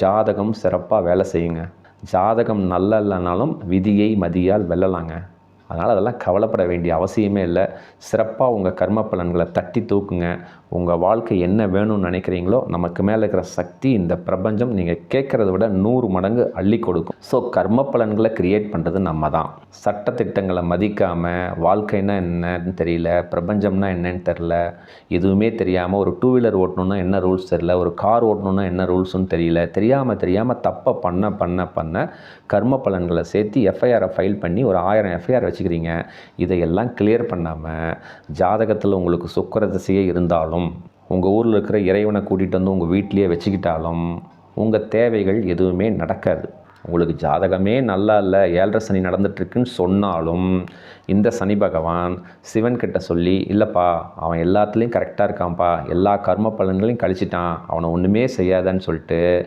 ஜாதகம் சிறப்பாக வேலை செய்யுங்க. ஜாதகம் நல்ல இல்லைனாலும் விதியை மதியால் வெல்லலாங்க. அதனால் அதெல்லாம் கவலைப்பட வேண்டிய அவசியமே இல்லை. சிறப்பாக உங்கள் கர்ம பலன்களை தட்டி தூக்குங்க. உங்கள் வாழ்க்கை என்ன வேணும்னு நினைக்கிறீங்களோ நமக்கு மேலே இருக்கிற சக்தி இந்த பிரபஞ்சம் நீங்கள் கேட்குறத விட நூறு மடங்கு அள்ளி கொடுக்கும். ஸோ கர்ம பலன்களை கிரியேட் பண்ணுறது நம்ம தான் சட்டத்திட்டங்களை மதிக்காமல் வாழ்க்கைன்னா என்னன்னு தெரியல பிரபஞ்சம்னா என்னன்னு தெரில எதுவுமே தெரியாமல் ஒரு டூ வீலர் ஓட்டணுன்னா என்ன ரூல்ஸ் தெரியல ஒரு கார் ஓட்டணுன்னா என்ன ரூல்ஸுன்னு தெரியல தெரியாமல் தெரியாமல் தப்பை பண்ண பண்ண பண்ண கர்ம பலன்களை சேர்த்து எஃப்ஐஆரை ஃபைல் பண்ணி ஒரு ஆயிரம் எஃப்ஐஆர் வச்சுக்கிறீங்க. இதையெல்லாம் கிளியர் பண்ணாமல் ஜாதகத்தில் உங்களுக்கு சுக்கர திசையே இருந்தாலும் உங்கள் ஊரில் இருக்கிற இறைவனை கூட்டிகிட்டு வந்து உங்கள் வீட்டிலேயே வச்சுக்கிட்டாலும் உங்கள் தேவைகள் எதுவுமே நடக்காது. உங்களுக்கு ஜாதகமே நல்லா இல்லை ஏழரை சனி நடந்துட்டுருக்குன்னு சொன்னாலும் இந்த சனி பகவான் சிவன் கிட்ட சொல்லி இல்லைப்பா அவன் எல்லாத்துலேயும் கரெக்டாக இருக்கான்ப்பா. எல்லா கர்ம பலன்களையும் கழிச்சிட்டான். அவனை ஒன்றுமே செய்யாதன்னு சொல்லிட்டு